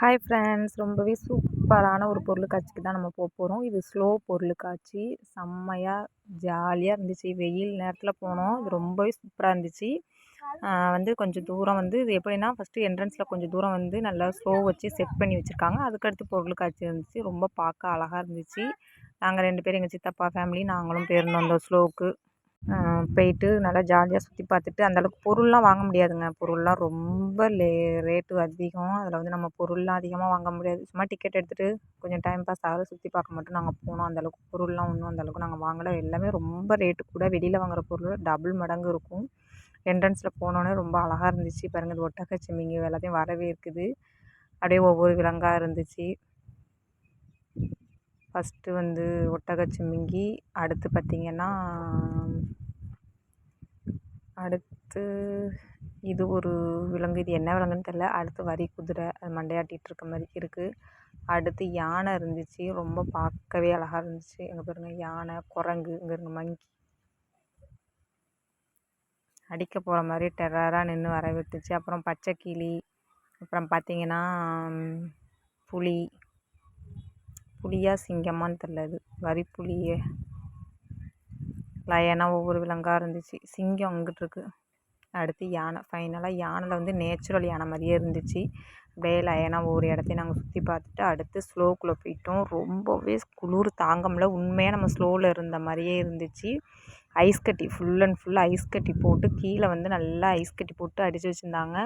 Hi friends ரொம்பவே சூப்பரான ஒரு பொருளுக்காட்சிக்கு தான் நம்ம போக போகிறோம் இது ஸ்லோ பொருளுக்காட்சி செம்மையாக ஜாலியாக இருந்துச்சு. வெயில் நேரத்தில் போனோம். இது ரொம்பவே சூப்பராக இருந்துச்சு. வந்து கொஞ்சம் தூரம் வந்து இது எப்படின்னா ஃபஸ்ட்டு என்ட்ரன்ஸில் கொஞ்சம் தூரம் வந்து நல்லா ஸ்லோ வச்சு செட் பண்ணி வச்சுருக்காங்க. அதுக்கடுத்து பொருளுக்காட்சி இருந்துச்சு. ரொம்ப பார்க்க அழகாக இருந்துச்சு. நாங்கள் ரெண்டு பேரும் எங்கள் சித்தப்பா ஃபேமிலி நாங்களும் போயிருந்தோம் அந்த ஸ்லோவுக்கு போயிட்டு நல்லா ஜாலியாக சுற்றி பார்த்துட்டு அந்தளவுக்கு பொருள்லாம் வாங்க முடியாதுங்க. பொருள்லாம் ரொம்ப லே ரேட்டு அதிகம். அதில் வந்து நம்ம பொருள்லாம் அதிகமாக வாங்க முடியாது. சும்மா டிக்கெட் எடுத்துகிட்டு கொஞ்சம் டைம் பாஸ் ஆக சுற்றி பார்க்க மட்டும் நாங்கள் போனோம். அந்தளவுக்கு பொருள்லாம் ஒன்றும் அந்தளவுக்கு நாங்கள் வாங்கலை. எல்லாமே ரொம்ப ரேட்டு கூட. வெளியில் வாங்குகிற பொருள் டபுள் மடங்கு இருக்கும். என்ட்ரன்ஸில் போனோன்னே ரொம்ப அழகாக இருந்துச்சு. பாருங்கள் இது ஒட்டகச்சிமிங்கி எல்லாத்தையும் வரவே இருக்குது. அப்படியே ஒவ்வொரு விலங்காக இருந்துச்சு. ஃபஸ்ட்டு வந்து ஒட்டகச்சிமிங்கி அடுத்து பார்த்திங்கன்னா அடுத்து இது ஒரு விலங்கு. இது என்ன விலங்குன்னு தெரில அடுத்து வரி குதிரை அது மண்டையாட்டிகிட்டு இருக்க மாதிரி இருக்குது அடுத்து யானை இருந்துச்சு. ரொம்ப பார்க்கவே அழகாக இருந்துச்சு. எங்கே பாருங்கள் யானை குரங்கு இங்கே இருங்க மங்கி. அடிக்க போகிற மாதிரி டெரராக நின்று வர விட்டுச்சு. அப்புறம் பச்சை கிளி அப்புறம் பார்த்திங்கன்னா புலி. புலியா சிங்கமான்னு தெரில அது வரி புலியே. லயனாக ஒவ்வொரு விலங்காக இருந்துச்சு. சிங்கம் அங்கிட்டு அடுத்து யானை. ஃபைனலாக யானையில் வந்து நேச்சுரல் யானை மாதிரியே இருந்துச்சு. அப்படியே லயனாக ஒவ்வொரு இடத்தையும் நாங்கள் சுற்றி பார்த்துட்டு அடுத்து ஸ்லோக்குள்ளே போயிட்டோம். ரொம்பவே குளிர் தாங்க முடியல. உண்மையாக நம்ம ஸ்லோவில் இருந்த மாதிரியே இருந்துச்சு. ஐஸ் கட்டி ஃபுல் அண்ட் ஃபுல் ஐஸ் கட்டி போட்டு கீழே வந்து நல்லா ஐஸ் கட்டி போட்டு அடித்து வச்சுருந்தாங்க.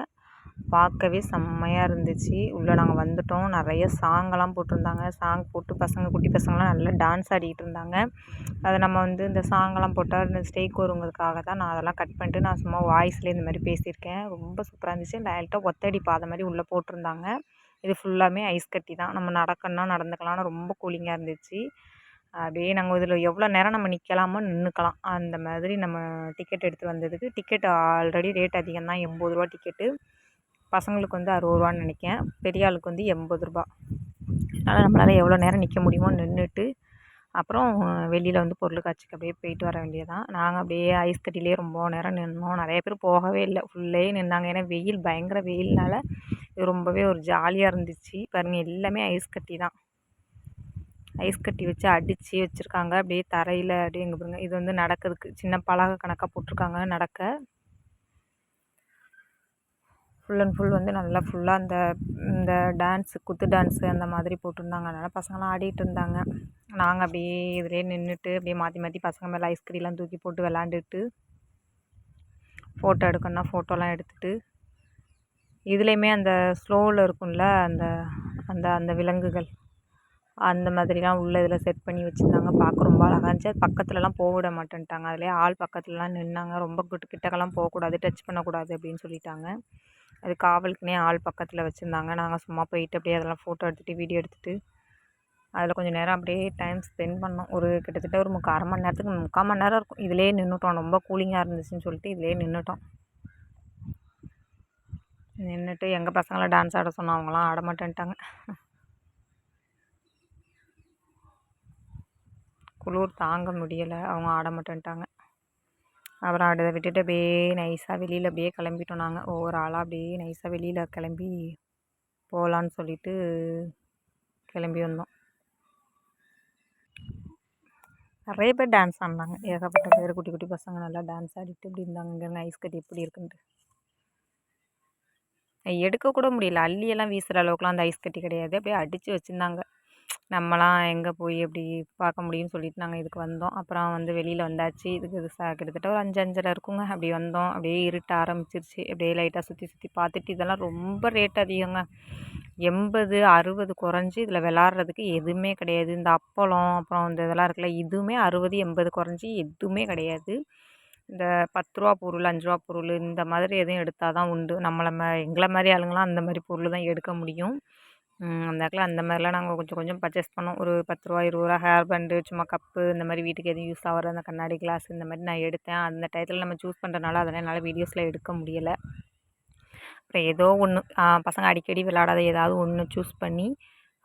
பார்க்கவே செம்மையாக இருந்துச்சு. உள்ளே நாங்கள் வந்துட்டோம். நிறைய சாங்கெல்லாம் போட்டிருந்தாங்க. சாங் போட்டு பசங்க குட்டி பசங்களாம் நல்லா டான்ஸ் ஆடிக்கிட்டு இருந்தாங்க. அதை நம்ம வந்து இந்த சாங்கெல்லாம் போட்டால் இந்த ஸ்டேக் வருங்கிறதுக்காக தான் நான் அதெல்லாம் கட் பண்ணிட்டு நான் சும்மா வாய்ஸ்லேயே இந்த மாதிரி பேசியிருக்கேன். ரொம்ப சூப்பராக இருந்துச்சு. லைட்டாக ஒத்தடி பாதை மாதிரி உள்ளே போட்டிருந்தாங்க. இது ஃபுல்லாமே ஐஸ் கட்டி தான். நம்ம நடக்கணும்னா நடந்துக்கலாம்னு ரொம்ப கூலிங்காக இருந்துச்சு. அப்படியே நாங்கள் இதில் எவ்வளோ நேரம் நம்ம நிற்கலாமோ நின்றுக்கலாம் அந்த மாதிரி நம்ம டிக்கெட் எடுத்து வந்ததுக்கு டிக்கெட் ஆல்ரெடி ரேட் அதிகம் தான் எண்பது ரூபா டிக்கெட்டு பசங்களுக்கு வந்து அறுபது ரூபான்னு நினைக்கேன் பெரிய ஆளுக்கு வந்து எண்பது ரூபா அதனால் நம்மளால் எவ்வளோ நேரம் நிற்க முடியுமோ நின்றுட்டு அப்புறம் வெளியில் வந்து பொருள் காட்சிக்கு அப்படியே போயிட்டு வர வேண்டியதான் நாங்கள் அப்படியே ஐஸ் கட்டிலே ரொம்ப நேரம் நின்றோம் நிறைய பேர் போகவே இல்லை. ஃபுல்லே நின்றாங்க ஏன்னா வெயில் பயங்கர வெயில்னால இது ரொம்பவே ஒரு ஜாலியாக இருந்துச்சு. பாருங்கள் எல்லாமே ஐஸ் கட்டி தான். ஐஸ் கட்டி வச்சு அடித்து வச்சுருக்காங்க. அப்படியே தரையில் அப்படியே எங்கே பாருங்கள் இது வந்து நடக்கிறதுக்கு சின்ன பலகை கணக்காக போட்டிருக்காங்க. நடக்க ஃபுல் அண்ட் ஃபுல் வந்து நல்லா ஃபுல்லாக அந்த இந்த டான்ஸு குத்து டான்ஸு அந்த மாதிரி போட்டிருந்தாங்க. அதனால் பசங்களாம் ஆடிகிட்டு இருந்தாங்க. நாங்கள் அப்படியே இதிலே நின்றுட்டு அப்படியே மாற்றி மாற்றி பசங்க மேலே ஐஸ்கிரீம்லாம் தூக்கி போட்டு விளாண்டுட்டு ஃபோட்டோ எடுக்கணுன்னா ஃபோட்டோலாம் எடுத்துகிட்டு இதுலேயுமே அந்த ஸ்லோவில் இருக்கும்ல அந்த அந்த அந்த விலங்குகள். அந்த மாதிரிலாம் உள்ள இதில் செட் பண்ணி வச்சுருந்தாங்க. பார்க்க ரொம்ப அழகாக இருந்துச்சு. அது பக்கத்துலலாம் போக விட மாட்டேன்ட்டாங்க. அதிலே ஆள் பக்கத்துலலாம் நின்னாங்க. ரொம்ப கிட்ட கிட்டக்கெல்லாம் போகக்கூடாது டச் பண்ணக்கூடாது அப்படின்னு சொல்லிட்டாங்க. அது காவலுக்குனே ஆள் பக்கத்தில் வச்சுருந்தாங்க. நாங்கள் சும்மா போயிட்டு அப்படியே அதெல்லாம் ஃபோட்டோ எடுத்துகிட்டு வீடியோ எடுத்துகிட்டு அதில் கொஞ்சம் நேரம் அப்படியே டைம் ஸ்பெண்ட் பண்ணோம். ஒரு கிட்டத்தட்ட ஒரு முக்கால் அரை மணி நேரத்துக்கு முக்கால் மணி நேரம் இருக்கும். இதிலே நின்றுட்டோம் ரொம்ப கூலிங்காக இருந்துச்சுன்னு சொல்லிட்டு இதிலே நின்றுட்டோம் நின்றுட்டு எங்கள் பசங்களை டான்ஸ் ஆட சொன்னோம் அவங்களாம் ஆட மாட்டேன்ட்டாங்க. குளிர் தாங்க முடியலை. அவங்க ஆட மாட்டேன்ட்டாங்க. அப்புறம் அதை விட்டுட்டு அப்படியே நைஸாக வெளியில் அப்படியே கிளம்பிட்டோம் நாங்கள் ஒவ்வொரு ஆளாக அப்படியே நைஸாக வெளியில் கிளம்பி போகலான்னு சொல்லிட்டு கிளம்பி வந்தோம். நிறைய பேர் டான்ஸ் ஆடினாங்க. ஏகப்பட்ட பேர் குட்டி குட்டி பசங்க நல்லா டான்ஸ் ஆடிட்டு இப்படி இருந்தாங்க. இங்கே ஐஸ் கட்டி எப்படி இருக்குன்ட்டு. எடுக்கக்கூட முடியல. அள்ளியெல்லாம் வீசுகிற அளவுக்குலாம் அந்த ஐஸ் கட்டி கிடையாது. அப்படியே அடித்து வச்சுருந்தாங்க. நம்மலாம் எங்கே போய் எப்படி பார்க்க முடியும்னு சொல்லிட்டு நாங்கள் இதுக்கு வந்தோம். அப்புறம் வந்து வெளியில் வந்தாச்சு. இதுக்கு இது ச கிட்டத்தட்ட ஒரு அஞ்சு அஞ்சரை இருக்குங்க. அப்படி வந்தோம். அப்படியே இருட்ட ஆரம்பிச்சிருச்சு. அப்படியே லைட்டாக சுற்றி சுற்றி பார்த்துட்டு இதெல்லாம் ரொம்ப ரேட் அதிகங்க. எண்பது அறுபது குறைஞ்சி இதில் விளாட்றதுக்கு எதுவுமே கிடையாது. இந்த அப்பளம் அப்புறம் இந்த இதெல்லாம் இருக்குல்ல இதுவுமே அறுபது எண்பது குறைஞ்சி எதுவுமே கிடையாது. இந்த பத்து ரூபா பொருள் அஞ்சு ரூபா பொருள் இந்த மாதிரி எதுவும் எடுத்தால் தான் உண்டு. நம்மளை ம எங்களை மாதிரி ஆளுங்களாம் அந்த மாதிரி பொருள் தான் எடுக்க முடியும். அந்த இடத்துல அந்த மாதிரிலாம் நாங்கள் கொஞ்சம் கொஞ்சம் பர்ச்சேஸ் பண்ணோம். ஒரு பத்து ரூபா இருபது ரூபா ஹேர் பேண்டு சும்மா கப்பு இந்த மாதிரி வீட்டுக்கு எதுவும் யூஸ் ஆகிற அந்த கண்ணாடி கிளாஸ் இந்த மாதிரி நான் எடுத்தேன். அந்த டயத்தில் நம்ம சூஸ் பண்ணுறனால அதெல்லாம் என்னால் வீடியோஸில் எடுக்க முடியலை. அப்புறம் ஏதோ ஒன்று பசங்க அடிக்கடி விளாடாத ஏதாவது ஒன்று சூஸ் பண்ணி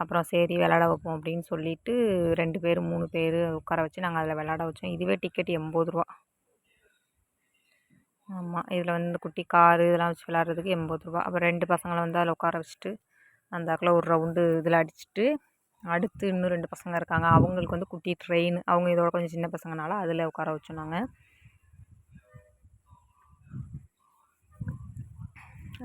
அப்புறம் சரி விளாட வைப்போம் அப்படின்னு சொல்லிட்டு ரெண்டு பேர் மூணு பேர் உட்கார வச்சு நாங்கள் அதில் விளாட வச்சோம். இதுவே டிக்கெட் எண்பது ரூபா ஆமாம் இதில் வந்து குட்டி காரு இதெல்லாம் வச்சு விளாட்றதுக்கு எண்பது ரூபா அப்புறம் ரெண்டு பசங்களை வந்து அதில் உட்கார வச்சுட்டு அந்தாக்கில் ஒரு ரவுண்டு இதில் அடிச்சுட்டு அடுத்து இன்னும் ரெண்டு பசங்க இருக்காங்க. அவங்களுக்கு வந்து குட்டி ட்ரெயின் அவங்க இதோட கொஞ்சம் சின்ன பசங்கனால அதில் உட்கார வச்சோம்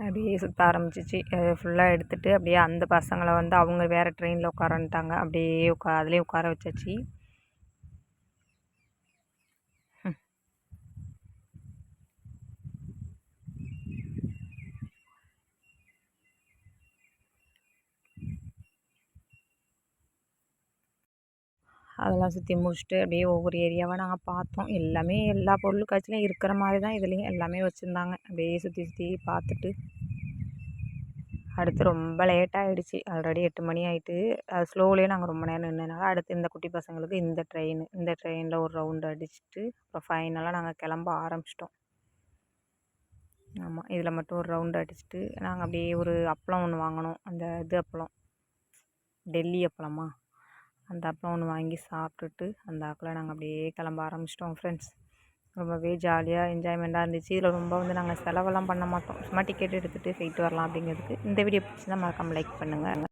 அப்படியே சுற்ற ஆரம்பிச்சிச்சு. ஃபுல்லாக எடுத்துகிட்டு அப்படியே அந்த பசங்களை வந்து அவங்க வேறு ட்ரெயினில் உட்காரன்ட்டாங்க. அப்படியே உட்கா அதுலேயே உட்கார வச்சாச்சு. அதெல்லாம் சுற்றி முடிச்சுட்டு அப்படியே ஒவ்வொரு ஏரியாவாக நாங்கள் பார்த்தோம். எல்லாமே எல்லா பொருள்காட்சிலையும் இருக்கிற மாதிரி தான் இதுலேயும் எல்லாமே வச்சுருந்தாங்க. அப்படியே சுற்றி சுற்றி பார்த்துட்டு அடுத்து ரொம்ப லேட் ஆகிடுச்சி ஆல்ரெடி எட்டு மணி ஆகிட்டு அது ஸ்லோவிலே நாங்கள் ரொம்ப நேரம் நின்றனால அடுத்து இந்த குட்டி பசங்களுக்கு இந்த ட்ரெயின் இந்த ட்ரெயினில் ஒரு ரவுண்டு அடிச்சுட்டு அப்புறம் ஃபைனலாக நாங்கள் கிளம்ப ஆரம்பிச்சிட்டோம். ஆமாம் இதில் மட்டும் ஒரு ரவுண்டு அடிச்சுட்டு நாங்கள் அப்படியே ஒரு அப்பளம் ஒன்று வாங்கினோம். அந்த இது அப்பளம். டெல்லி அப்பளமா? அந்த அப்பளம் ஒன்று வாங்கி சாப்பிட்டுட்டு அந்த ஆக்கில் நாங்கள் அப்படியே கிளம்ப ஆரம்பிச்சிட்டோம் ஃப்ரெண்ட்ஸ் ரொம்பவே ஜாலியாக என்ஜாய்மெண்ட்டாக இருந்துச்சு. இதில் ரொம்ப வந்து நாங்கள் செலவெல்லாம் பண்ண மாட்டோம். சும்மா டிக்கெட் எடுத்துகிட்டு போயிட்டு வரலாம் அப்படிங்கிறதுக்கு இந்த வீடியோ பிடிச்சிருந்தா மறக்காமல் லைக் பண்ணுங்கள்